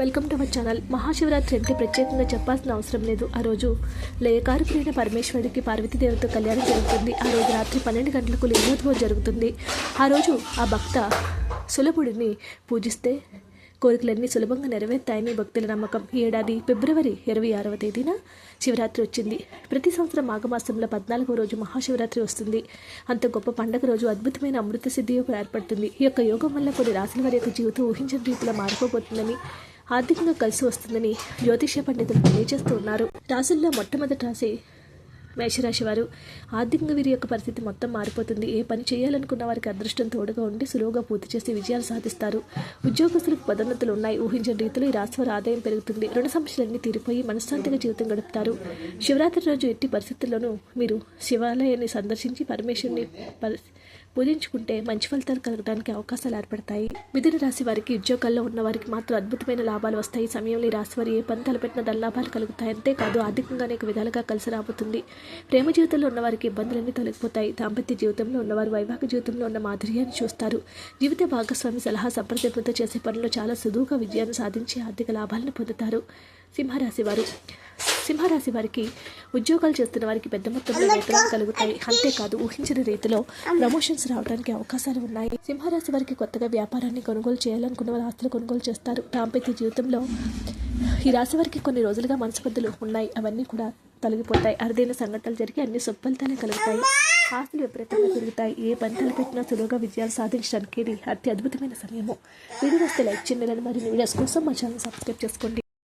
Welcome to our channel. Mahashivratri అంటే ప్రత్యేకంగా చెప్పాల్సిన అవసరం లేదు. ఆ రోజు లయకారకుడైన పరమేశ్వరుడికి పార్వతీదేవితో కళ్యాణం జరుగుతుంది. ఆ రోజు రాత్రి పన్నెండు గంటలకు లింగోద్భవం జరుగుతుంది. ఆ రోజు ఆ భక్త సులభుడిని పూజిస్తే కోరికలన్నీ సులభంగా నెరవేర్తాయని భక్తుల నమ్మకం. ఈ ఏడాది ఫిబ్రవరి ఇరవై ఆరవ తేదీన శివరాత్రి వచ్చింది. ప్రతి సంవత్సరం మాఘమాసంలో పద్నాలుగవ రోజు మహాశివరాత్రి వస్తుంది. అంత గొప్ప పండగ రోజు అద్భుతమైన అమృత సిద్ధి ఏర్పడుతుంది. ఈ యొక్క యోగం వల్ల కొన్ని రాశుల వారి యొక్క జీవితం ఊహించిన రీతిలో మారిపోబోతుందని ఆర్థికంగా కలిసి వస్తుందని జ్యోతిష్య పండితులు తెలియజేస్తూ ఉన్నారు. రాసుల్లో మొట్టమొదటి రాశి మేషరాశి వారు ఆర్థికంగా వీరి యొక్క పరిస్థితి మొత్తం మారిపోతుంది. ఏ పని చేయాలనుకున్న వారికి అదృష్టం తోడుగా ఉండి సులువుగా పూర్తి చేసి విజయాలు సాధిస్తారు. ఉద్యోగస్తులకు పదోన్నతులు ఉన్నాయి. ఊహించిన రీతిలో ఈ రాశి వారి ఆదాయం పెరుగుతుంది. రుణ సమస్యలన్నీ తీరిపోయి మనశ్శాంతిగా జీవితం గడుపుతారు. శివరాత్రి రోజు ఎట్టి పరిస్థితుల్లోనూ మీరు శివాలయాన్ని సందర్శించి పరమేశ్వరుని పరి పూజించుకుంటే మంచి ఫలితాలు కలగడానికి అవకాశాలు ఏర్పడతాయి. మిథున రాశి వారికి ఉద్యోగాల్లో ఉన్న వారికి మాత్రం అద్భుతమైన లాభాలు వస్తాయి. సమయంలో ఈ రాశి వారు ఏ పని తలపెట్టిన దల్లాభాలు కలుగుతాయి. అంతేకాదు ఆర్థికంగా అనేక విధాలుగా కలిసి రాబోతుంది. ప్రేమ జీవితంలో ఉన్న వారికి ఇబ్బందులన్నీ తొలగిపోతాయి. దాంపత్య జీవితంలో ఉన్నవారు వైవాహిక జీవితంలో ఉన్న మాధుర్యాన్ని చూస్తారు. జీవిత భాగస్వామి సలహా సంప్రదింపులతో చేసే పనులు చాలా సులువుగా విజయాన్ని సాధించి ఆర్థిక లాభాలను పొందుతారు. సింహరాశి వారు సింహరాశి వారికి ఉద్యోగాలు చేస్తున్న వారికి పెద్ద మొత్తంలో వేతనాలు కలుగుతాయి. అంతేకాదు ఊహించిన రీతిలో ప్రమోషన్స్ రావడానికి అవకాశాలు ఉన్నాయి. సింహరాశి వారికి కొత్తగా వ్యాపారాన్ని కొనుగోలు చేయాలనుకున్న వారు ఆస్తులు కొనుగోలు చేస్తారు. దాంపత్య జీవితంలో ఈ రాశి వారికి కొన్ని రోజులుగా మనస్పర్ధలు ఉన్నాయి. అవన్నీ కూడా తొలగిపోతాయి. అరుదైన సంఘటనలు జరిగి అన్ని సుఫలితాలే కలుగుతాయి. ఆస్తులు విపరీతంగా పెరుగుతాయి. ఏ పని తలపెట్టినా సులువుగా విజయాలు సాధించడానికి ఇది అతి అద్భుతమైన సమయము. వీడియో వస్తే లైక్ చేయండి మరిన్ని వీడియోస్ కోసం మా ఛానల్ సబ్స్క్రైబ్ చేసుకోండి.